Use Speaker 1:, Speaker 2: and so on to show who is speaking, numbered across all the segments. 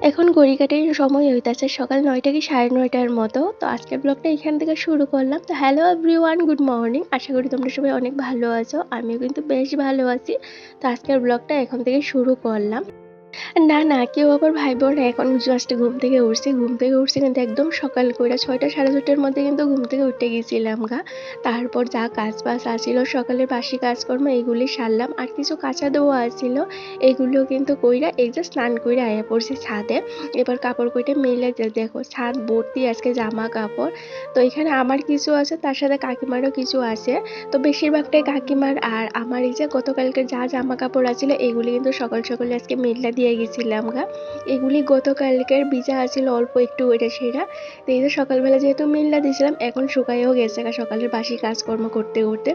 Speaker 1: এখন ঘড়িকাটির সময় হইতেছে সকাল নয়টা কি সাড়ে নয়টার মতো? তো আজকের ব্লগটা এখান থেকে শুরু করলাম। তো hello everyone good morning আশা করি তোমরা সবাই অনেক ভালো আছো। আমিও কিন্তু বেশ ভালো আছি। তো আজকের ব্লগটা এখন থেকে শুরু করলাম। না না, কেউ আবার ভাইবো না। এখন জাস্ট ঘুম থেকে উঠছি, ঘুম থেকে উঠছি কিন্তু একদম সকাল করে ছয়টা, সাড়ে ছটার মধ্যে কিন্তু ঘুম থেকে উঠে গেছিলাম গা। তারপর যা কাজ বাজ আসিল সকালের বাসি কাজকর্ম এইগুলি সারলাম, আর কিছু কাঁচা দেওয়া আসিল এগুলো কিন্তু কইরা এই যে স্নান কইরা আয়া পড়ছি ছাদে। এবার কাপড় কইটা মেলে দেখো, ছাদ, ভর্তি, আজকে জামা কাপড়। তো এখানে আমার কিছু আছে, তার সাথে কাকিমারও কিছু আছে। তো বেশিরভাগটাই কাকিমার, আর আমার এই যে গতকালকে যা জামা কাপড় আছিল, এগুলি কিন্তু সকাল সকালে আজকে মেলটা দিয়ে গেছিলাম গা। এগুলি গতকালকের ভিজা আছিল, অল্প একটু ওইটা সেটা তো এই যে সকালবেলা যেহেতু মিল্লা দিয়েছিলাম, এখন শুকাইও গেছে গা সকালের বাসি কাজকর্ম করতে করতে।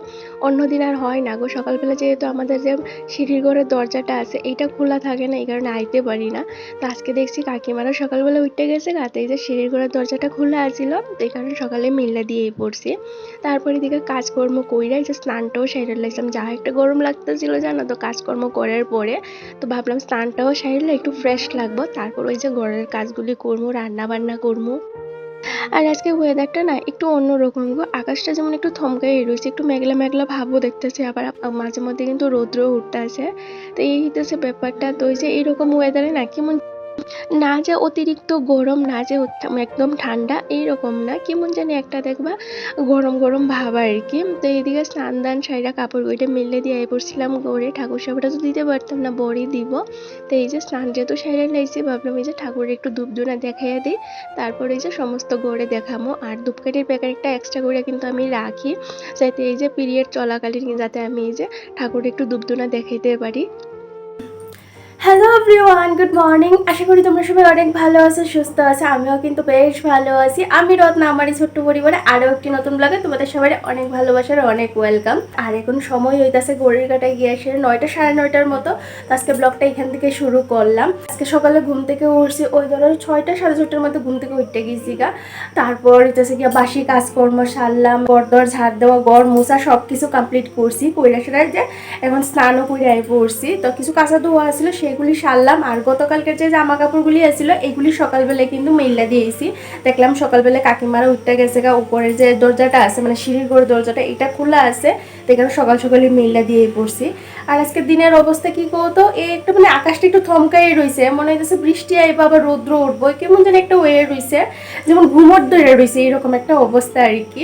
Speaker 1: অন্যদিন আর হয় না গো, সকালবেলা যেহেতু আমাদের যে সিঁড়ির ঘরের দরজাটা আছে, এইটা খোলা থাকে না, এই কারণে আইতে পারি না। তো আজকে দেখছি কাকিমারা সকালবেলা উঠতে গেছে রাতে এই যে সিঁড়ির ঘরের দরজাটা খোলা আছিল, তো এই কারণে সকালে মিল্লা দিয়েই পড়ছি। তারপরে এদিকে কাজকর্ম কইরা যে স্নানটাও সেরে লাইছিলাম যা একটা গরম লাগতেছিল জানো তো, কাজকর্ম করার পরে, তো ভাবলাম স্নানটাও সারলে একটু ফ্রেশ লাগবো। তারপর ওই যে ঘরের কাজগুলি করব রান্না বান্না করব। আর আজকে ওয়েদারটা না একটু অন্যরকম গো। আকাশটা যেমন একটু থমকাই রয়েছে, একটু মেঘলা মেঘলা ভাবও দেখতেছে। আবার মাঝে মধ্যে কিন্তু রৌদ্র উঠতেছে। তো এই হইতেছে ব্যাপারটা। তো ওই যে এরকম ওয়েদারে না কেমন না যে অতিরিক্ত গরম, না যে একদম ঠান্ডা, এইরকম না। কেমন জানি একটা দেখবা, গরম গরম ভাব আর কি। তো এইদিকে স্নান দান সাইরা কাপড় গইটা মেলে দিয়ে পড়ছিলাম গড়ে ঠাকুর সাবাটা তো দিতে পারতাম না, বড়ই দিব। তো এই যে স্নান যেহেতু সাইরা লাইছি, ভাবলাম এই যে ঠাকুরের একটু ধূপধুনা দেখাইয়া দিই। তারপরে এই যে সমস্ত গড়ে দেখামো। আর ধূপকাঠির প্যাকেটটা এক্সট্রা করে কিন্তু আমি রাখি। যাতে এই যে পিরিয়ড চলাকালীন যাতে আমি এই যে ঠাকুরের একটু ধূপধুনা দেখাইতে পারি। হ্যালো এভরিওয়ান গুড মর্নিং আশা করি তোমরা সবাই অনেক ভালো আছো, সুস্থ আছো। আমিও কিন্তু বেশ ভালো আছি। আমি রত্না, আমার এই ছোট্ট পরিবারে আরও একটি নতুন ব্লগে তোমাদের সবাই অনেক ভালোবাসার অনেক ওয়েলকাম আর এখন সময় হইতাছে ঘড়ির কাটায় গিয়ে এসে নয়টা, সাড়ে নয়টার মতো। আজকে ব্লগটা এখান থেকে শুরু করলাম। আজকে সকালে ঘুম থেকে উঠছি, ওই ধরো ছয়টা, সাড়ে ছটার মধ্যে ঘুম থেকে উঠতে গেছি গা। তারপর হইতেছে গিয়া বাসি, কাজকর্ম সারলাম গড়দর ঝাড় দেওয়া গড় মোছা সব কিছু কমপ্লিট করছি সেটা যে এখন স্নানও করে আই পড়ছি তো কিছু কাঁচা ধোয়া আছিল সেগুলি সারলাম, আর গতকালকের যে জামা কাপড়গুলি আছিল, এগুলি সকালবেলায় কিন্তু মেল্লা দিয়েছি দেখলাম সকালবেলা কাকিমারা উঠতে গেছে গা, উপরের যে দরজাটা আছে মানে সিঁড়ির ঘরের দরজাটা, এটা খোলা আছে। এখানে সকাল সকালে মেল্লা দিয়ে পড়ছি। আর আজকে দিনের অবস্থা কি কতো এই একটা মানে আকাশটা একটু থমকাই রয়েছে মনে হইতেছে বৃষ্টি আইব আবার রৌদ্র উঠবো, কেমন যেন একটা ওয়ে রয়েছে যেমন ঘুমোর ধরে রয়েছে এরকম একটা অবস্থা আর কি।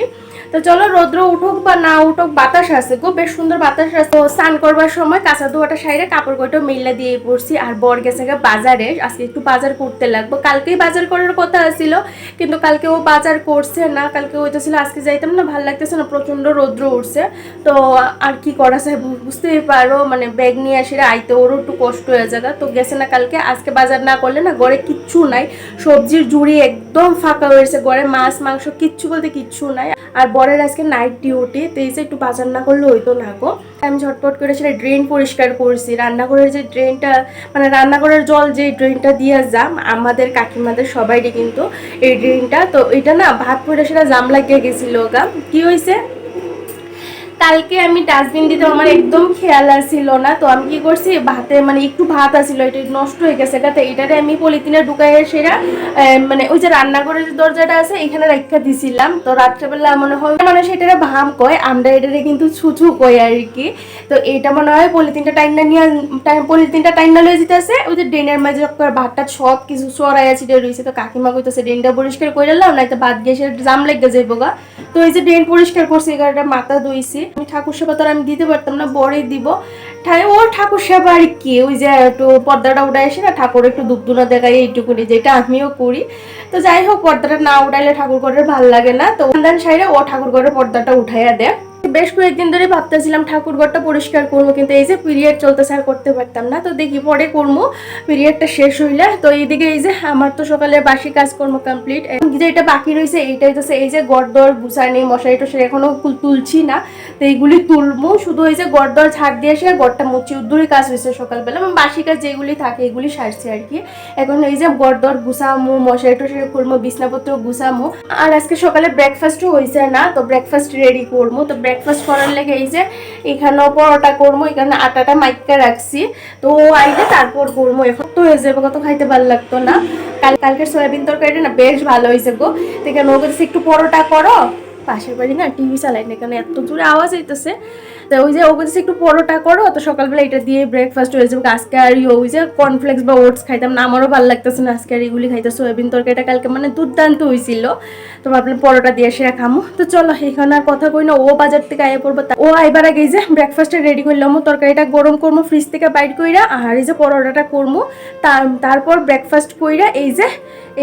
Speaker 1: তো চলো রৌদ্র উঠুক বা না উঠুক, বাতাস আছে গো, বেশ সুন্দর বাতাস আছে। তো স্নান করবার সময় কাঁচা ধোয়াটা সাইডে কাপড় কয়টা মেলা দিয়ে পড়ছি আর বর গেছে বাজারে। আজকে একটু বাজার করতে লাগবো। কালকেই বাজার করার কথা ছিল কিন্তু কালকে ও বাজার করছে না। কালকে ওইটা ছিল, আজকে যাইতাম না, ভালো লাগতেছে না প্রচণ্ড রৌদ্র উঠছে। তো আর কি করা যায় বুঝতেই পারো মানে ব্যাগ নিয়ে আসে আইতে ওরও একটু কষ্ট হয়ে যাবে তো গেছে না কালকে, আজকে বাজার না করলে না গড়ে কিচ্ছু নাই। সবজির জুড়ি একদম ফাঁকা হয়েছে গড়ে মাছ, মাংস কিচ্ছু বলতে কিচ্ছু নাই। আর বরের আজকে নাইট ডিউটি তো এই যে একটু বাজার না করলে হইতো না গো। আমি ঝটপট করে সেটা ড্রেন পরিষ্কার করছি। রান্নাঘরের যে ড্রেনটা মানে রান্নাঘরের জল যে ড্রেনটা দিয়ে যাম, আমাদের কাকিমাদের সবাইরই কিন্তু এই ড্রেনটা তো এটা না ভাত পরে সেটা জাম লাগিয়ে গেছিল গা। কি হয়েছে কালকে আমি ডাস্টবিন দিতে আমার একদম খেয়াল আসছিল না। তো আমি কি করছি, ভাতে মানে একটু ভাত আসছিল এটা নষ্ট হয়ে গেছে। এটা তো এটারে আমি পলিথিনে ঢুকাই সেরা মানে ওই যে রান্নাঘরের যে দরজাটা আছে, এখানে রাখা দিছিলাম। তো রাত্রেবেলা মনে হয় মানে সেটারে ভাম কয়, আমরা এটারে কিন্তু ছুছু কই আর কি। তো এটা মনে হয় পলিথিনটা টাইনা নিয়ে, টাইম, পলিথিনটা টাইনা লয়ে যেতেছে, ওই যে ড্রেনের মাঝে ভাতটা সব কিছু চড়াই আছে রয়েছে। তো কাকিমা কইতেছে, ড্রেনটা পরিষ্কার করে এলাম না তো গিয়ে সেটা জাম লেগে যাইব গা তো এই যে ড্রেন পরিষ্কার করছি, এগারোটা মাথা ধুইছি। আমি ঠাকুর সেবা তো আর আমি দিতে পারতাম না, বড়ই দিব। ও ঠাকুর সেবা আর কি, ওই যে একটু পর্দাটা উঠাই আসে না ঠাকুর একটু দুধ দেখাই এইটুকুনি যেটা আমিও করি। তো যাই হোক, পর্দাটা না উঠাইলে ঠাকুর ঘরের ভালো লাগে না। তো সাইডে ও ঠাকুর ঘরের পর্দাটা উঠাইয়া দেয়। বেশ কয়েকদিন ধরে ভাবতেছিলাম ঠাকুর ঘরটা পরিষ্কার করব, কিন্তু এই যে পিরিয়ড চলতেছে আর করতে পারতাম না। তো দেখি পরে করব পিরিয়ডটা শেষ হইলে। তো এইদিকে এই যে আমার তো সকালে বাসি কাজকর্ম কমপ্লিট যেটা বাকি রয়েছে এইটাই তো এই যে গড়দর গুছানি, মশারি টশারি এখনও তুলছি না। তো এইগুলি তুলবো, শুধু এই যে গড়দর ছাড় দিয়ে এসে গড়টা মুচি উদ্দুরই কাজ হয়েছে সকালবেলা। এবং বাসি কাজ যেগুলি থাকে এগুলি সারছি আর কি। এখন এই যে গড়দর গুছামো, মশারি টশারি খুলবো বিছনাপত্র গুছামো। আর আজকে সকালে ব্রেকফাস্টও হয়েছে না, তো ব্রেকফাস্ট রেডি করব। তো ব্রেকফাস্ট
Speaker 2: ব্রেকফাস্ট করার লেগে এই যে এখানেও পরোটা করব, এখানে আটাটা মাইকা রাখছি। তো ও আইলে তারপর করব। এখন তো হয়ে যাবে, কত খাইতে ভালো লাগতো না। কাল, কালকের সয়াবিন তরকারিটা না বেশ ভালো হয়েছে গো। তো এখানে ও একটু পরোটা করো। পাশের বাড়ি না টিভি চালাই না, এখানে এত জোরে আওয়াজ হইতেছে। তো ওই যে ও বলছে একটু পরোটা করো, তো সকালবেলা এটা দিয়ে ব্রেকফাস্ট হয়ে যাবে। আজকে আর ওই যে কর্নফ্লেক্স বা ওটস খাইতাম না, আমারও ভালো লাগতেছে না। আজকে আর এগুলি খাইতে সয়াবিন তরকারিটা কালকে মানে দুর্দান্ত হয়েছিল তো ভাবলাম পরোটা দিয়ে সেরা খামো। তো চলো, এখানে আর কথা কই না, ও বাজার থেকে আয়ে পড়ব। ও আইবার আগে যে ব্রেকফাস্টটা রেডি করলাম তরকারিটা গরম করব ফ্রিজ থেকে বাইট কইরা, আর এই যে পরোটাটা করব তার তারপর ব্রেকফাস্ট কইরা এই যে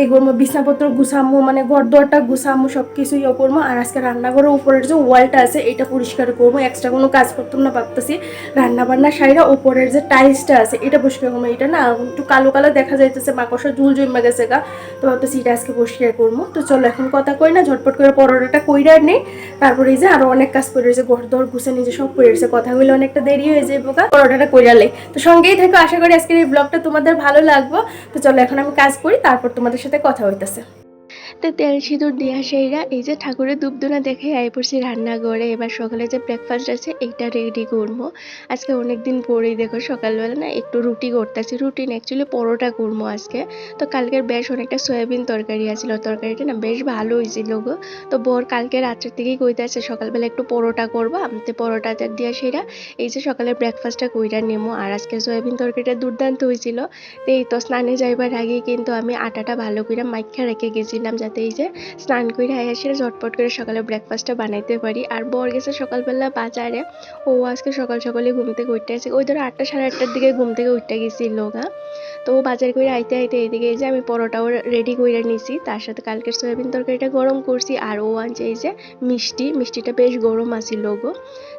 Speaker 2: এই বিছনাপত্র গুছামো মানে ঘর দোয়ারটা গুছামো সব কিছু ইয়ে করব আর আজকে রান্নাঘরের উপরের যে ওয়ালটা আছে এটা পরিষ্কার করব এক্সট্রা কোনো কাজ করতাম না, ভাবতেছি রান্না বান্না সাইরা উপরের যে টাইলসটা আছে, এটা পরিষ্কার করব এটা না একটু কালো কালো দেখা যাইতেছে, মাকড়সা ঝুল জমে গেছে গা। তো ভাবতেছি এটা আজকে পরিষ্কার করব। তো চলো এখন কথা কই না, ঝটপট করে পরোটাটা কইরা নেই। তারপরে এই যে আরও অনেক কাজ করে রয়েছে, ঘর দর গুছে নিজে সব করে রয়েছে, কথা বলে অনেকটা দেরি হয়ে যায় বোকা পরোটাটা কইরালে তো সঙ্গেই থাকো, আশা করি আজকের এই ব্লগটা তোমাদের ভালো লাগবো। তো চলো এখন আমি কাজ করি, তারপর তোমাদের সাথে কথা হইতাছে। তো তেল সিঁদুর দিয়া সেইরা এই যে ঠাকুরের দুবদুনা দেখে আই পড়ছি রান্না করে এবার সকালে যে ব্রেকফাস্ট আছে, এইটা রেডি করব। আজকে অনেক দিন পরেই দেখো সকালবেলা না একটু রুটি করতেছি। রুটি না অ্যাকচুয়ালি পরোটা করব আজকে। তো কালকের বেশ অনেকটা সয়াবিন তরকারি আছিল। তরকারিটা না বেশ ভালো হয়েছিল গো। তো বর কালকে রাত্রের থেকেই কইতেছে, সকালবেলা একটু পরোটা করব। আমি পরোটা দিয়া সেরা এই যে সকালে ব্রেকফাস্টটা কইরা নেব আর আজকে সয়াবিন তরকারিটা দুর্দান্ত হয়েছিল এই তো স্নানে যাইবার আগে কিন্তু আমি আটাটা ভালো করে মাইখা রেখে গেছিলাম যাতে এই যে স্নান করে আইসে ঝটপট করে সকালে ব্রেকফাস্টটা বানাইতে পারি। আর বর গেছে সকালবেলা বাজারে। ও আজকে সকাল সকালে ঘুম থেকে উঠতে আসে। ওই ধরো আটটা সাড়ে আটটার দিকে ঘুম থেকে উঠতে গেছিল গা। তো বাজার করে আইতে আইতে এদিকে এই যে আমি পরোটাও রেডি করে নিছি। তার সাথে কালকের সয়াবিন তরকারিটা গরম করছি আর ও আনছে এই যে মিষ্টি। মিষ্টিটা বেশ গরম আছিল গো।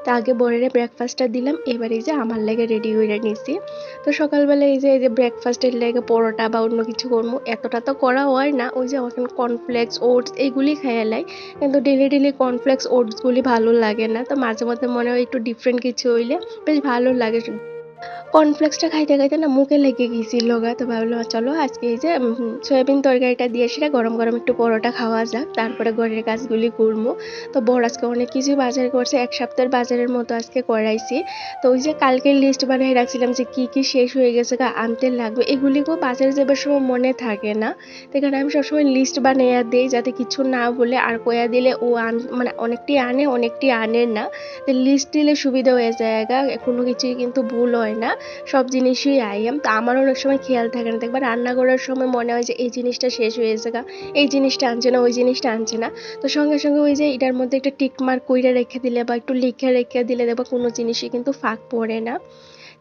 Speaker 2: তা আগে বরের ব্রেকফাস্টটা দিলাম, এবার এই যে আমার লেগে রেডি করে নিছি। তো সকালবেলা এই যে এই যে ব্রেকফাস্টের লেগে পরোটা বা অন্য কিছু করব, এতটা তো করা হয় না। ওই যে এখন কর্নফ্লেক্স ওটস এইগুলি খাইয়া লাই। কিন্তু ডেলি ডেলি কর্নফ্লেক্স ওটসগুলি ভালো লাগে না। তো মাঝে মধ্যে মনে হয় একটু ডিফারেন্ট কিছু হইলে বেশ ভালো লাগে। কর্নফ্লেক্সটা খাইতে খাইতে না মুখে লেগে গেছিল গা। তো ভাবলাম চলো আজকে এই যে সয়াবিন তরকারিটা দিয়ে সেটা গরম গরম একটু পরোটা খাওয়া যাক, তারপরে ঘরের কাজগুলি করব। তো বড় আজকে অনেক কিছু বাজার করছে, এক সপ্তাহের বাজারের মতো আজকে করাইছি। তো ওই যে কালকে লিস্ট বানিয়ে রাখছিলাম যে কি কি শেষ হয়ে গেছে গা, আনতে লাগবে। এগুলিকেও বাজারে যাবার সময় মনে থাকে না। তো এখানে আমি সবসময় লিস্ট বানিয়ে দিই যাতে কিছু না বলে আর কয়া দিলে ও আন মানে অনেকটি আনে অনেকটি আনে না। তো লিস্ট দিলে সুবিধা হয়ে যায় গা। কোনো কিছুই কিন্তু ভুল হয় না। সব জিনিসই আইএম তো আমার অনেক সময় খেয়াল থাকে না। দেখবা রান্না করার সময় মনে হয় যে এই জিনিসটা শেষ হয়ে গেছে গা। এই জিনিসটা আনছে না, ওই জিনিসটা আনছে না। তো সঙ্গে সঙ্গে ওই যে এটার মধ্যে একটা টিকমার্ক কইরা রেখে দিলে বা একটু লিখে রেখে দিলে দেখবা কোনো জিনিসই কিন্তু ফাঁক পড়ে না।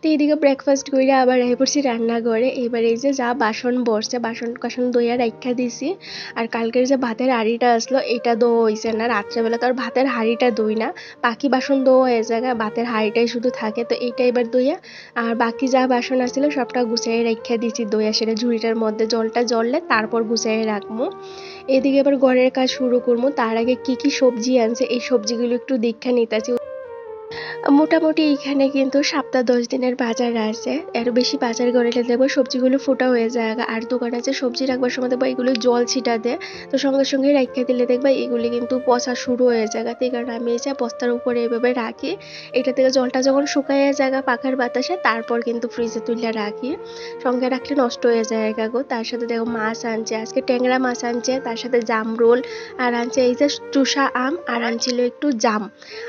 Speaker 2: তো এইদিকে ব্রেকফাস্ট করে আবার রেখে পড়ছি রান্নাঘরে। এবার এই যে যা বাসন বসছে, বাসন কাসন দইয়া রাখা দিছি। আর কালকের যে ভাতের হাঁড়িটা আসলো, এটা দো হয়েছে না। রাত্রেবেলা তো আর ভাতের হাঁড়িটা দই না। বাকি বাসন দো হয়ে যায় ভাতের হাঁড়িটাই শুধু থাকে। তো এইটা এবার দইয়া আর বাকি যা বাসন আছিল সবটা গুছাই রেখে দিছি দইয়া সেটা ঝুড়িটার মধ্যে জলটা জ্বললে তারপর গুছাই রাখব এদিকে এবার ঘরের কাজ শুরু করব তার আগে কি কি সবজি আনছে, এই সবজিগুলো একটু দীক্ষা নিতেছি। মোটামুটি এখানে কিন্তু সপ্তাহ দশ দিনের বাজার আছে। এর বেশি বাজার করে দেখব সবজিগুলো ফোটা হয়ে যায় আর দোকানে যে সবজি রাখবার সময় দেখব এগুলো জল ছিটা দেয় তো সঙ্গে সঙ্গে রাখতে দিলে দেখবা এগুলি কিন্তু পচা শুরু হয়ে যায় এই কারণে আমি এই যে বস্তার উপরে এভাবে রাখি। এটা থেকে জলটা যখন শুকাইয়া যায় পাখার বাতাসে, তারপর কিন্তু ফ্রিজে তুলে রাখি। সঙ্গে রাখলে নষ্ট হয়ে যায় গো তার সাথে দেখো মাছ আনছে, আজকে ট্যাংরা মাছ আনছে, তার সাথে জামরোল আর আনছে এই যে চুষা আম, আর আনছিল একটু জাম।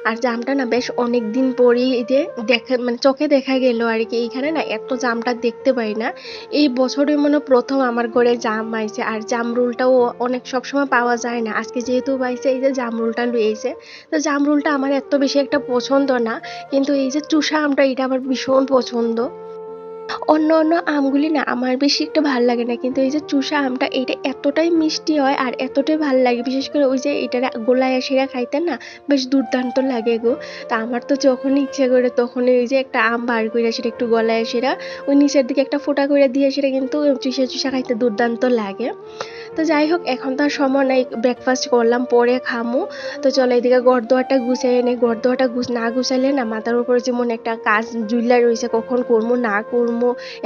Speaker 2: আর জামটা না বেশ অনেক দিন পরেই যে দেখা মানে চোখে দেখা গেল আর কি, এইখানে না এত জামটা দেখতে পাই না। এই বছরে মনে প্রথম আমার ঘরে জাম আইছে, আর জামরুলটাও অনেক সবসময় পাওয়া যায় না। আজকে যেহেতু পাইছে, এই যে জামরুলটা লুয়েছে তো জামরুলটা আমার এত বেশি একটা পছন্দ না, কিন্তু এই যে চুষা আমটা, এটা আমার ভীষণ পছন্দ। অন্য অন্য আমগুলি না আমার বেশি একটু ভালো লাগে না। কিন্তু এই যে চুষা আমটা এটা এতটাই মিষ্টি হয় আর এতটাই ভালো লাগে। বিশেষ করে ওই যে এটা গোলায় সেরা খাইতে না বেশ দুর্দান্ত লাগে গো। তা আমার তো যখনই ইচ্ছে করে তখনই ওই যে একটা আম বার করে সেটা একটু গলায় সেরা, ওই নিচের দিকে একটা ফোঁটা করে দিয়ে সেটা কিন্তু চুষা চুষা খাইতে দুর্দান্ত লাগে। তো যাই হোক, এখন তো আর সময় নাই ব্রেকফাস্ট করলাম, পরে খামু। তো চলো এদিকে গড়দোয়াটা গুছাই এনে গড়দোয়াটা গুছ না গুছাইলে না মাথার উপরে যেমন একটা কাজ জুইলা রয়েছে, কখন করব না করব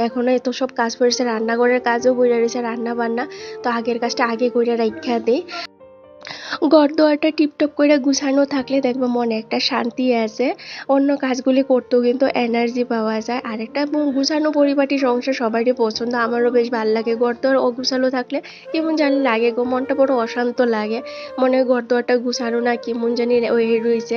Speaker 2: এখনও এত সব কাজ পড়েছে, রান্নাঘরের কাজও বইয়া রয়েছে রান্না বান্না তো আগের কাজটা আগে করে রাখা দেই ঘর দোয়ারটা টিপটপ করে গুছানো থাকলে দেখবে মনে একটা শান্তি আছে। অন্য কাজগুলি করতেও কিন্তু এনার্জি পাওয়া যায়। আর একটা গুছানো পরিপাটি সংসার সবারই পছন্দ। আমারও বেশ ভালো লাগে ঘর দোয়ার অগুছালো থাকলে কেমন জানি লাগে গো, মনটা বড় অশান্ত লাগে। মনে হয় ঘর দোয়ারটা গুছানো না কেমন জানি রয়েছে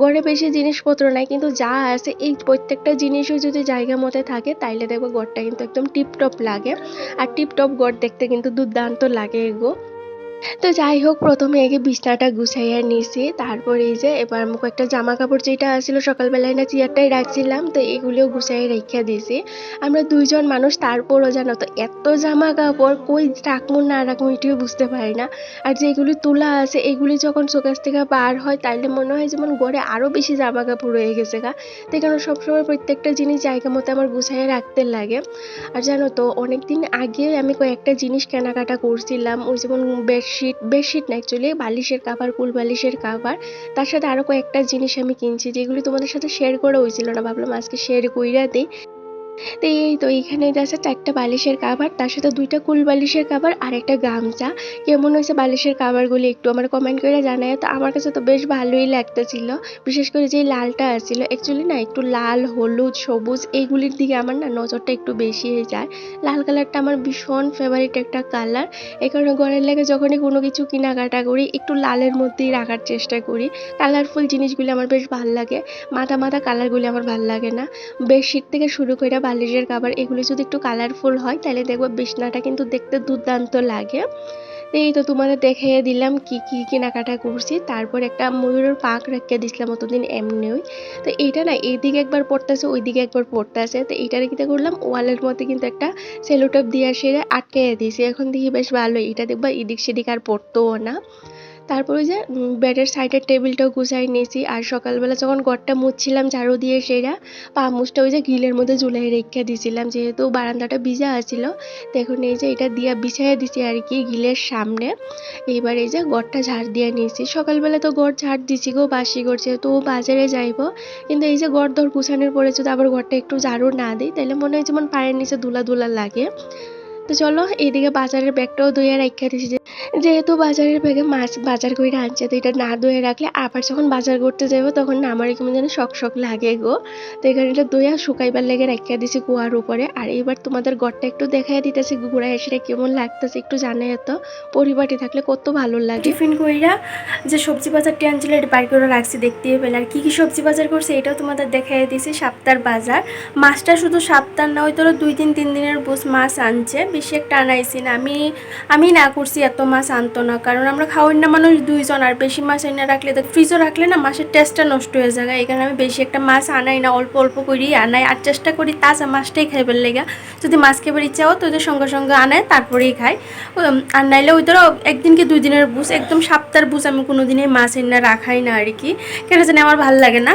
Speaker 2: ঘরে বেশি জিনিসপত্র নাই, কিন্তু যা আছে এই প্রত্যেকটা জিনিসও যদি জায়গা মতো থাকে, তাইলে দেখবে ঘরটা কিন্তু একদম টিপটপ লাগে। আর টিপটপ ঘর দেখতে কিন্তু দুর্দান্ত লাগে এগো তো যাই হোক, প্রথমে আগে বিছনাটা গুছাইয়া নিয়েছি তারপরে এই যে এবার আমি কয়েকটা জামা কাপড় যেটা আসছিল সকালবেলায় না চেয়ারটাই রাখছিলাম, তো এগুলোও গুছাই রেখে দিয়েছি আমরা দুইজন মানুষ, তারপরও জানো তো, এত জামা কাপড় কই রাখব না রাখব এটিও বুঝতে পারি না। আর যেগুলি তোলা আছে, এগুলি যখন চোখাস থেকে বার হয়, তাইলে মনে হয় যেমন ঘরে আরও বেশি জামা কাপড় রয়ে গেছে গা। তো কারণে সবসময় প্রত্যেকটা জিনিস জায়গা মতো আমার গুছাইয়ে রাখতে লাগে। আর জানো তো, অনেকদিন আগে আমি কয়েকটা জিনিস কেনাকাটা করছিলাম, ওই যেমন বেডশিট বেডশিট না অ্যাকচুয়ালি বালিশের কাভার কুল বালিশের কাভার তার সাথে আরও কয়েকটা জিনিস আমি কিনছি, যেগুলি তোমাদের সাথে শেয়ার করা হয়েছিল না, ভাবলাম আজকে শেয়ার কইরা দিই। তো এই তো এইখানে আছে চারটা বালিশের কাভার তার সাথে দুইটা কুল বালিশের কাভার আর একটা গামছা। কেমন হয়েছে বালিশের কাভারগুলি একটু আমার কমেন্ট করে জানায় তো আমার কাছে তো বেশ ভালোই লাগতেছিল। বিশেষ করে যে লালটা আছিল অ্যাকচুয়ালি না একটু লাল, হলুদ, সবুজ এইগুলির দিকে আমার না নজরটা একটু বেশি হয়ে যায়। লাল কালারটা আমার ভীষণ ফেভারিট একটা কালার এই কারণে ঘরের লেগে যখনই কোনো কিছু কেনাকাটা করি, একটু লালের মধ্যেই রাখার চেষ্টা করি। কালারফুল জিনিসগুলি আমার বেশ ভালো লাগে। মাথা মাথা কালারগুলি আমার ভালো লাগে না। বেডশিট থেকে শুরু করে বালিশের কাভার এগুলি যদি একটু কালারফুল হয়, তাহলে দেখব বিছনাটা কিন্তু দেখতে দুর্দান্ত লাগে। এই তো তোমাদের দেখিয়ে দিলাম কি কি কেনাকাটা করছি। তারপর একটা ময়ূরের পাক রেখে দিছিলাম অতদিন এমনিই। তো এইটা না, এইদিকে একবার পড়তেছে, ওইদিকে একবার পড়তেছে। তো এইটারে কিতে করলাম, ওয়ালের মধ্যে কিন্তু একটা সেলোটেপ দিয়ে সেরে আটকে দিয়েছি। এখন দেখি বেশ ভালো এটা দেখবা এদিক সেদিক আর পড়তোও না। তারপর ওই যে বেডের সাইডের টেবিলটাও গুছাই নিয়েছি। আর সকালবেলা যখন ঘরটা মুছছিলাম ঝাড়ু দিয়ে সেরা, পা মুছটা ওই যে গ্রিলের মধ্যে ঝুলাই রেখে দিয়েছিলাম যেহেতু বারান্দাটা ভিজা আছিল তো এখন এই যে এটা দিয়া বিছাইয়া দিছি আর কি গ্রিলের সামনে। এইবার এই যে ঘরটা ঝাড় দিয়ে নিয়েছি। সকালবেলা তো ঘর ঝাড় দিছি গো, বাসি যেহেতু ও বাজারে যাইবো। কিন্তু এই যে ঘর ধর গুছানোর পরে যদি আবার ঘরটা একটু ঝাড়ু না দিই তাহলে মনে হয় যেমন পায়ের নিচে ধুলা ধুলা লাগে। তো চলো, এইদিকে বাজারের ব্যাগটাও ধুয়ে রাখা দিছি যে, যেহেতু বাজারের ব্যাগে মাছ বাজার করে আনছে, তো এটা না ধুয়ে রাখলে আবার যখন বাজার করতে যাব, তখন না আমার কেমন যেন শক শক লাগে গো। তো এখানে এটা ধুয়ে শুকাইবার লেগে রাখিয়া দিছি কুয়ার উপরে। আর এবার তোমাদের ঘরটা একটু দেখাই দিতেছি, ঘুরা এসে কেমন লাগতেছে একটু জানাই তো। পরিবারটি থাকলে কত ভালো লাগে।
Speaker 1: টিফিন কইরা যে সবজি বাজারটি আনছিল এটা বাড়ি করে রাখছি, দেখতে পেলে। আর কী কী সবজি বাজার করছে এটাও তোমাদের দেখাই দিয়েছি সাপ্তার বাজার। মাছটা শুধু সাপ্তার না, ওই তোরা দুই তিন তিন দিনের বোস মাছ আনছে। বেশি একটা আনাইছি না। আমি আমি না করছি এত মাছ আনতো না। কারণ আমরা খাওয়াই না মানুষ দুইজন, আর বেশি মাছ এনে রাখলে তো ফ্রিজও রাখলে না মাছের টেস্টটা নষ্ট হয়ে যায়। এখানে আমি বেশি একটা মাছ আনাই না, অল্প অল্প করি আনাই। আর চেষ্টা করি তাজা মাছটাই খাইবার লেগা। যদি মাছ খাইবার ইচ্ছা হয় তো সঙ্গে সঙ্গে আনায় তারপরেই খাই। আর নাইলে ওই ধরো একদিন কি দুই দিনের বুঝ, একদম সপ্তাহের বুঝ আমি কোনো দিনই মাছ এনে রাখাই না আর কি। কেন জানি আমার ভালো লাগে না।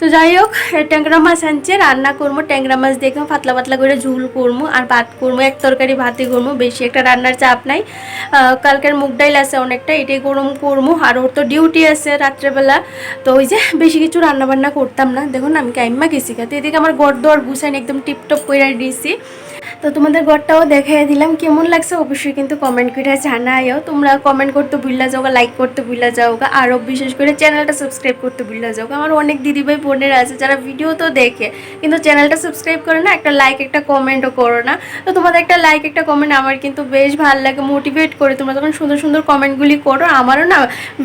Speaker 1: তো যাই হোক ট্যাংরা মাছ আনছে, রান্না করব ট্যাংরা মাছ দেখে পাতলা পাতলা করে ঝুল করব আর ভাত করব এক তরকারি ভাতই করব বেশি একটা রান্নার চাপ নাই। কালকের মুগ ডাইল আছে অনেকটা, এটাই গরম করব আর ওর তো ডিউটি আছে রাত্রেবেলা, তো ওই যে বেশি কিছু রান্না বান্না করতাম না। দেখুন, আমি কাইম্মা গেছি খাতে এদিকে আমার গড় দোয়ার গুছাইন, একদম টিপটপ করে দিয়েছি তো তোমাদের ঘরটাও দেখাই দিলাম। কেমন লাগছে অবশ্যই কিন্তু কমেন্ট করে জানাইও। তোমরা কমেন্ট করতে ভুললা যাও লাইক করতে ভুললা যাও আরও বিশেষ করে চ্যানেলটা সাবস্ক্রাইব করতে ভুললা যাও আমার অনেক দিদিভাই বোনেরা আছে, যারা ভিডিও তো দেখে, কিন্তু চ্যানেলটা সাবস্ক্রাইব করে না, একটা লাইক একটা কমেন্টও করো না। তো তোমাদের একটা লাইক একটা কমেন্ট আমার কিন্তু বেশ ভালো লাগে মোটিভেট করে তোমরা যখন সুন্দর সুন্দর কমেন্টগুলি করো, আমারও না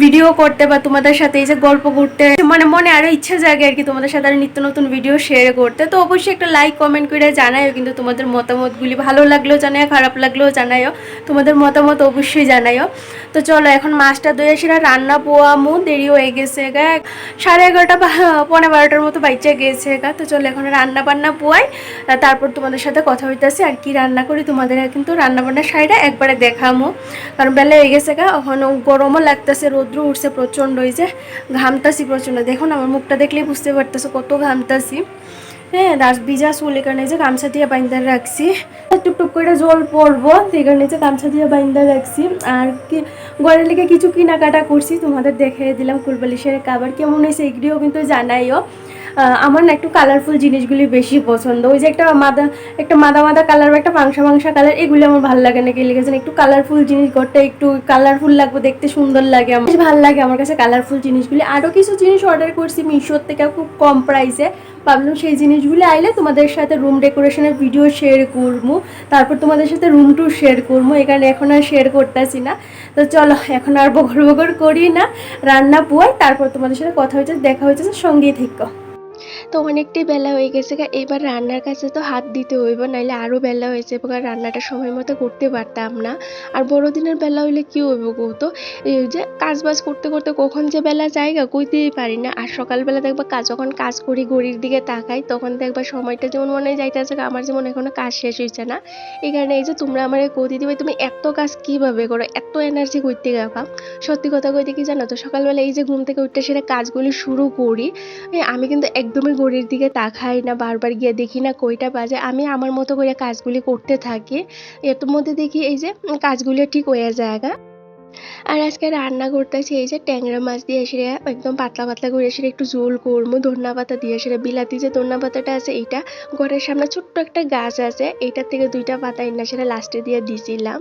Speaker 1: ভিডিও করতে বা তোমাদের সাথে এই যে গল্প করতে মানে মনে আরও ইচ্ছা জাগে আর কি তোমাদের সাথে আরও নিত্য নতুন ভিডিও শেয়ার করতে। তো অবশ্যই একটা লাইক কমেন্ট করে জানাইও কিন্তু তোমাদের মতামতগুলি ভালো লাগলেও জানাইও, খারাপ লাগলেও জানাইও। তোমাদের মতামত অবশ্যই জানাইও। তো চলো, এখন মাছটা দই সেটা রান্না পোয়ামু দেরি হয়ে গেছে গা। সাড়ে এগারোটা পনেরো বারোটার মতো বাইচা গেছে গা। তো চলো, এখন রান্না বান্না পোয়াই তারপর তোমাদের সাথে কথা হইতেছে আর কি রান্না করি, তোমাদের কিন্তু রান্না বান্নার সাইডে একবারে দেখামো। কারণ বেলা হয়ে গেছে গা, এখন গরমও লাগতেছে, রৌদ্র উঠছে প্রচণ্ড ওই যে ঘামতাছি প্রচণ্ড দেখুন, আমার মুখটা দেখলেই বুঝতে পারতেছে কত ঘামতাছি। হ্যাঁ দাস ভিজা চুল এখানে যে গামছা দিয়ে বাইন্দা রাখছি। টুকটুক করে জল পড়ব এখানে যে গামছা দিয়ে বাইন্দা রাখছি। আর কি, ঘরের লেগে কিছু কেনাকাটা করছি, তোমাদের দেখে দিলাম কুলবালিশের কাবার কেমন হয়েছে এগুলিও কিন্তু জানাইও। আমার না একটু কালারফুল জিনিসগুলি বেশি পছন্দ। ওই যে একটা মাদা একটা মাদা মাদা কালার বা একটা মাংসা মাংসা কালার এগুলি আমার ভালো লাগে না। কে লিখেছেন একটু কালারফুল জিনিস ঘরটা একটু কালারফুল লাগবে, দেখতে সুন্দর লাগে আমার। বেশ ভালো লাগে আমার কাছে কালারফুল জিনিসগুলি। আরও কিছু জিনিস অর্ডার করছি মিশোর থেকে, খুব কম প্রাইসে ভাবলাম সেই জিনিসগুলি আইলে তোমাদের সাথে রুম ডেকোরেশনের ভিডিও শেয়ার করব তারপর তোমাদের সাথে রুম টু শেয়ার করব এখানে এখন আর শেয়ার করতেছি না। তো চলো, এখন আর বগর বগর করি না, রান্না পুয়াই, তারপর তোমাদের সাথে কথা হয়েছে, দেখা হয়েছে সঙ্গেই থেকো।
Speaker 2: তো অনেকটাই বেলা হয়ে গেছে এবার রান্নার কাছে তো হাত দিতে হইব, নাইলে আরও বেলা হয়েছে এবার রান্নাটা সময় মতো করতে পারতাম না। আর বড়দিনের বেলা হইলে কি হইব গো তো? এই যে কাজ বাজ করতে করতে কখন যে বেলা যায় গা কইতেই পারি না। আর সকালবেলা দেখবা কাজ যখন কাজ করি, ঘড়ির দিকে তাকাই, তখন দেখবা সময়টা যেমন মনে হয় যাইতেছে আমার যেমন এখনও কাজ শেষ হয়েছে না। এই কারণে এই যে তোমরা আমার কই দিদি ভাই তুমি এত কাজ কীভাবে করো? এত এনার্জি করতে গেবা সত্যি কথা কইতে কি জানো তো? সকালবেলা এই যে ঘুম থেকে উঠতে সেটা কাজগুলি শুরু করি। আমি কিন্তু একদমই ঘড়ির দিকে তাকাই না, বারবার গিয়ে দেখি না কয়টা বাজে আমি আমার মতো করে কাজগুলি করতে থাকি, এর মধ্যে দেখি এই যে, কাজগুলি ঠিক হয়ে যায় গা। আর আজকে রান্না করতেছি এই যে ট্যাংরা মাছ দিয়ে এসে একদম পাতলা পাতলা করে এসে একটু ঝোল করব ধন্যা পাতা দিয়ে এসে বিলাতি যে ধন্যা পাতাটা আছে এইটা, ঘরের সামনে ছোট্ট একটা গাছ আছে, এইটার থেকে দুইটা পাতা এনে সেটা লাস্টে দিয়ে দিছিলাম।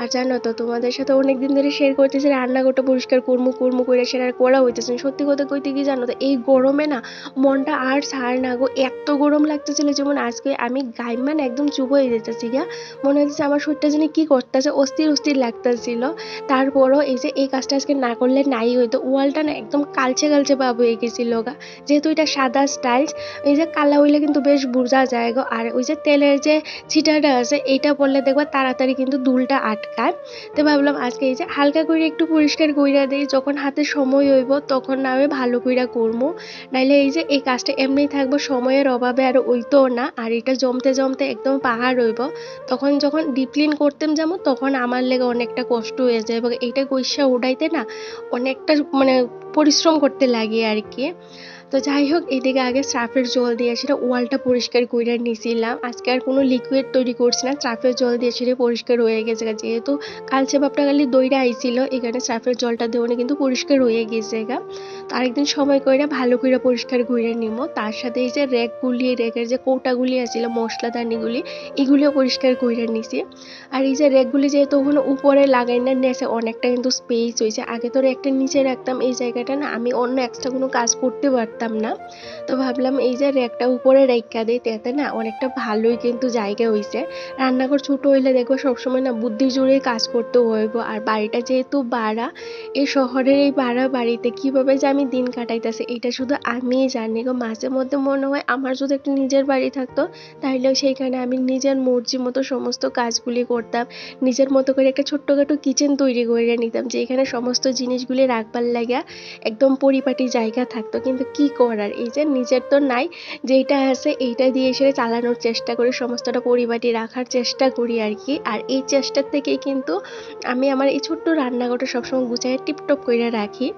Speaker 2: আর জানো তো, তোমাদের সাথে অনেকদিন ধরে শেয়ার করতেছি, রান্নাঘরটা পরিষ্কার করমু করমু করে সেটা করা হইতেছে। সত্যি কথা কইতে কি জানো তো, এই গরমে না মনটা আর ছাড় না গো, এত গরম লাগতেছিল যেমন আজকে আমি গাইমান একদম চুপ হয়ে যেতেছি গা মনে হচ্ছে আমার শরীরটা জানি কি করতেছে, অস্থির অস্থির লাগতেছিল। তারপরও এই যে এই কাজটা আজকে না করলে নাই হইতো ওয়ালটা না একদম কালচে কালচে ভাব হয়ে গেছিল গা। যেহেতু এটা সাদা স্টাইলস, এই যে কালা হইলে কিন্তু বেশ বোঝা যায় গো। আর ওই যে তেলের যে ছিটাটা আছে, এইটা পড়লে দেখবা তাড়াতাড়ি কিন্তু দুলটা আটকায়। তো ভাবলাম আজকে এই যে হালকা করে একটু পরিষ্কার কইরা দিই, যখন হাতে সময় হইব তখন না আমি ভালো কইরা করব নাইলে এই যে এই কাজটা এমনি থাকব, সময়ের অভাবে আর ওইতো না। আর এটা জমতে জমতে একদম পাহাড় হইব। তখন যখন ডিপ্লিন করতেম যাব তখন আমার লেগে অনেকটা কষ্ট হয়ে যায় এবং এইটা গৈসা উড়াইতে না অনেকটা মানে পরিশ্রম করতে লাগে আর কি। তো যাই হোক, এদিকে আগে সার্ফের জল দিয়ে সেটা ওয়ালটা পরিষ্কার করে নিয়েছিলাম আজকে আর কোনো লিকুইড তৈরি করছি না, সার্ফের জল দিয়ে সেটা পরিষ্কার হয়ে গেছে যেহেতু কালচে বাপটা খালি দইটা আইছিল, এখানে সার্ফের জলটা দেওয়ানে কিন্তু পরিষ্কার হয়ে গেছে গা। তো আরেকদিন সময় করে ভালো করে পরিষ্কার করে নিব তার সাথে এই যে র্যাকগুলি র্যাকের যে কৌটাগুলি আছিল, মশলাদানিগুলি, এগুলিও পরিষ্কার করে নিছি। আর এই যে র্যাকগুলি যেহেতু ওখানে উপরে লাগাই না নেছে অনেকটা কিন্তু স্পেস হয়েছে আগে তো একটা নিচে রাখতাম, এই জায়গাটা না আমি অন্য এক্সট্রা কোনো কাজ করতে পারতাম না। তো ভাবলাম এই যে র্যাকটা উপরে রেখা দিই, তাতে না অনেকটা ভালোই কিন্তু জায়গা হয়েছে রান্নাঘর ছোট হইলে দেখব সবসময় না বুদ্ধি জুড়ে কাজ করতে হইব। আর বাড়িটা যেহেতু বাড়া এই শহরের এই ভাড়া বাড়িতে কীভাবে যে আমি দিন কাটাইতেছি এটা শুধু আমিই জানি গো। মাঝে মধ্যে মনে হয় আমার যদি একটা নিজের বাড়ি থাকতো তাহলে সেইখানে আমি নিজের মর্জি মতো সমস্ত কাজগুলি করতাম। নিজের মতো করে একটা ছোট্টখাটো কিচেন তৈরি করে নিতাম, যেখানে সমস্ত জিনিসগুলি রাখবার লাগা একদম পরিপাটি জায়গা থাকতো। কিন্তু কি করার, এই যে নিজের তো নাই যেটা আছে এইটা দিয়ে এসে চালানোর চেষ্টা করি, সমস্তটা পরিপাটি রাখার চেষ্টা করি আর কি। আর এই চেষ্টার থেকেই কিন্তু আমি আমার এই ছোট্ট রান্নাঘরটা সবসময় গুছাই টিপটপ করে রাখি।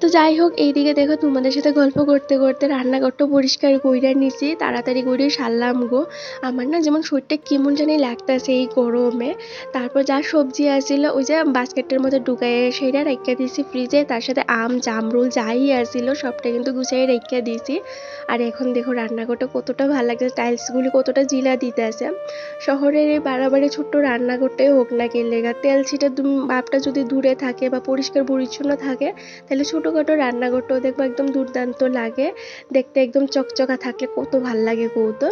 Speaker 2: তো যাই হোক এইদিকে দেখো তোমাদের সাথে গল্প করতে করতে রান্নাঘরটা পরিষ্কার কইরা নিছি। তাড়াতাড়ি করে সারলাম গো। আমার না যেমন শরীরটা কেমন জানি লাগতেছে এই গরমে। তারপর যা সবজি আসছিল ওই যে বাস্কেটের মধ্যে ঢুকাই সেটা রেখে দিয়েছি ফ্রিজে। তার সাথে আম, জামরুল যাই আসছিল সবটা কিন্তু গুছিয়ে রেখে দিয়েছি আর এখন দেখো রান্নাঘরটা কতটা ভালো লাগছে, টাইলসগুলি কতটা জিলা দিতে আছে শহরের এই বাড়াবাড়ি ছোট্ট রান্নাঘরটাই হোক না কি লেগা, তেল ছিটা ভাবটা যদি দূরে থাকে বা পরিষ্কার পরিচ্ছন্ন থাকে, তাহলে ছোটোখাটো রান্নাঘরটাও দেখব, একদম দুর্দান্ত লাগে। দেখতে একদম চকচকা থাকলে কত ভালো লাগে কৌতো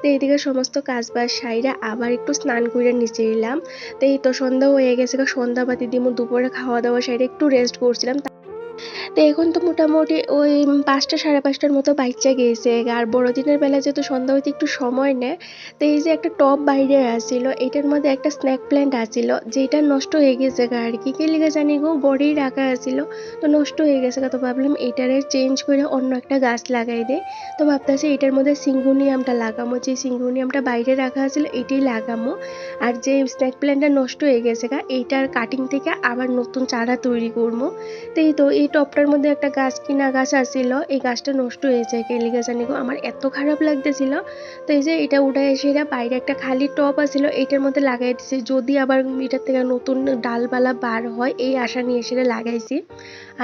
Speaker 2: তো এইদিকে সমস্ত কাজ বাজ সাইরা আবার একটু স্নান করে নিচে এলাম। তো এই তো সন্ধ্যা হয়ে গেছে সন্ধ্যা সন্ধ্যাবাতি দিয়ে দুপুরে খাওয়া দাওয়া সাইডে একটু রেস্ট করছিলাম। তো এখন তো মোটামুটি ওই পাঁচটা সাড়ে পাঁচটার মতো বাইচা গিয়েছে আর বড়দিনের বেলা যেহেতু সন্ধ্যা হইতে একটু সময় নেয়, তো এই যে একটা টপ বাইরে আসছিল এটার মধ্যে একটা স্ন্যাক প্ল্যান্ট আসছিল যেটা নষ্ট হয়ে গেছে গা। আর কি কে লিগে জানি গো গড়েই রাখা আসছিল তো নষ্ট হয়ে গেছে তো ভাবলাম এটারে চেঞ্জ করে অন্য একটা গাছ লাগাই দে তো ভাবতেছি এটার মধ্যে সিঙ্গুনিয়ামটা লাগামো। যে সিঙ্গুনিয়ামটা বাইরে রাখা আছিল, এটাই লাগামো। আর যে স্ন্যাক প্ল্যান্টটা নষ্ট হয়ে গেছে গা, এইটার কাটিং থেকে আবার নতুন চারা তৈরি করব তো এই তো, এই টপটার টপটার মধ্যে একটা গাছ কিনা গাছ আসছিল এই গাছটা নষ্ট হয়েছে কেলিগা জানি গো? আমার এত খারাপ লাগতেছিল। তো এই যে এটা উঠে এসে এরা বাইরে একটা খালি টপ আছিল, এইটার মধ্যে লাগাই দিছি। যদি আবার এটার থেকে নতুন ডালপালা বার হয়, এই আশা নিয়ে এসে লাগাইছি।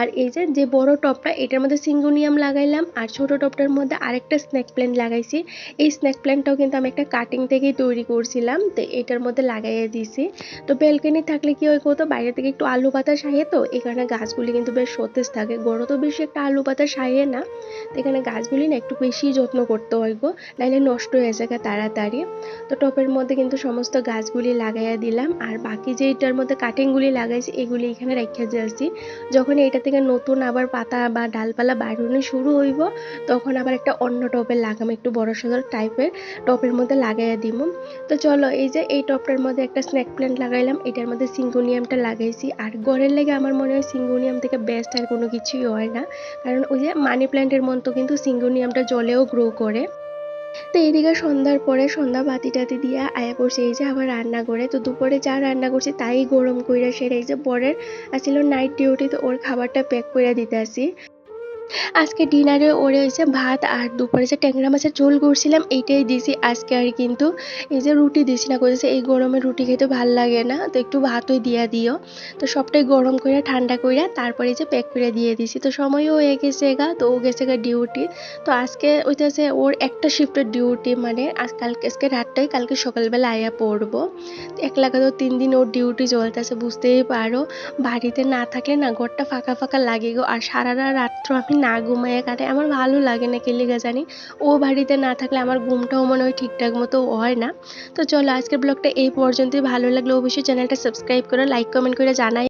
Speaker 2: আর এই যে যে বড় টপটা এটার মধ্যে সিঙ্গোনিয়াম লাগাইলাম, আর ছোট টপটার মধ্যে আরেকটা স্ন্যাক প্ল্যান্ট লাগাইছি। এই স্ন্যাক প্ল্যান্টটাও কিন্তু আমি একটা কাটিং থেকেই তৈরি করছিলাম, তো এটার মধ্যে লাগাইয়ে দিছি। তো ব্যালকনি থাকলে কি হয় কত? বাইরে থেকে একটু আলু পাতা সাইয়ে তো এখানে গাছগুলি কিন্তু বেশ সতেজ থাকে। গড়ও তো বেশি একটা আলু পাতা সাইয়ে না। তো এখানে গাছগুলি না একটু বেশি যত্ন করতে গো, নাইলে নষ্ট হয়ে যায় তাড়াতাড়ি। তো টপের মধ্যে কিন্তু সমস্ত গাছগুলি লাগাইয়া দিলাম। আর বাকি যে এটার মধ্যে কাটিংগুলি লাগাইছি, এগুলি এখানে রেখে যাচ্ছি যখন এটা থেকে নতুন আবার পাতা বা ডালপালা বাড়ানো শুরু হইব, তখন আবার একটা অন্য টপে লাগাম, একটু বড় সড়ো টাইপের টপের মধ্যে লাগাইয়া দিব। তো চলো, এই যে এই টপটার মধ্যে একটা স্ন্যাক প্ল্যান্ট লাগাইলাম। এটার মধ্যে সিঙ্গোনিয়ামটা লাগাইছি। আর ঘরের লেগে আমার মনে হয় সিঙ্গোনিয়াম থেকে বেস্ট আর কোনো কিছুই হয় না। কারণ ওই যে মানি প্ল্যান্টের মতো কিন্তু সিঙ্গোনিয়ামটা জলেও গ্রো করে। তো এইদিকে সন্ধ্যার পরে সন্ধ্যা বাতি টাতি দিয়ে আয়া করছে এই যে আবার রান্না করে। তো দুপুরে যা রান্না করছে তাই গরম কইরা সেরে এই যে পরের আসছিল নাইট ডিউটি তো ওর খাবারটা প্যাক করে দিতে আসি। আজকে ডিনারে ওরে হয়েছে ভাত আর দুপুরে যে ট্যাংরা মাছের ঝোল করছিলাম, এইটাই দিছি আজকে আর কিন্তু। এই যে রুটি দিছি না করেছে এই গরমে রুটি খেতে ভালো লাগে না, তো একটু ভাতই দিয়া দিও। তো সবটাই গরম করে ঠান্ডা করে তারপরে যে প্যাক করে দিয়ে দিছি। তো সময়ও হয়ে গেছে গা, তো ও গেছে গা ডিউটি তো আজকে ওইটাছে ওর একটা শিফটের ডিউটি মানে আজ কালকে আজকে রাতটাই কালকে সকালবেলা আয়া পড়ব। তো একলা তো তিন দিন ওর ডিউটি চলতেছে, বুঝতেই পারো। বাড়িতে না থাকলে না ঘরটা ফাঁকা ফাঁকা লাগে গো, আর সারা রাত্র আমি না ঘুমাইয়ে কাটে, আমার ভালো লাগে না কেলিগা জানি। ও বাড়িতে না থাকলে আমার ঘুমটাও মনে হয় ঠিকঠাক মতো হয় না। তো চলো আজকের ব্লগটা এই পর্যন্তই, ভালো লাগলে অবশ্যই চ্যানেলটা সাবস্ক্রাইব করে লাইক কমেন্ট করে জানাই।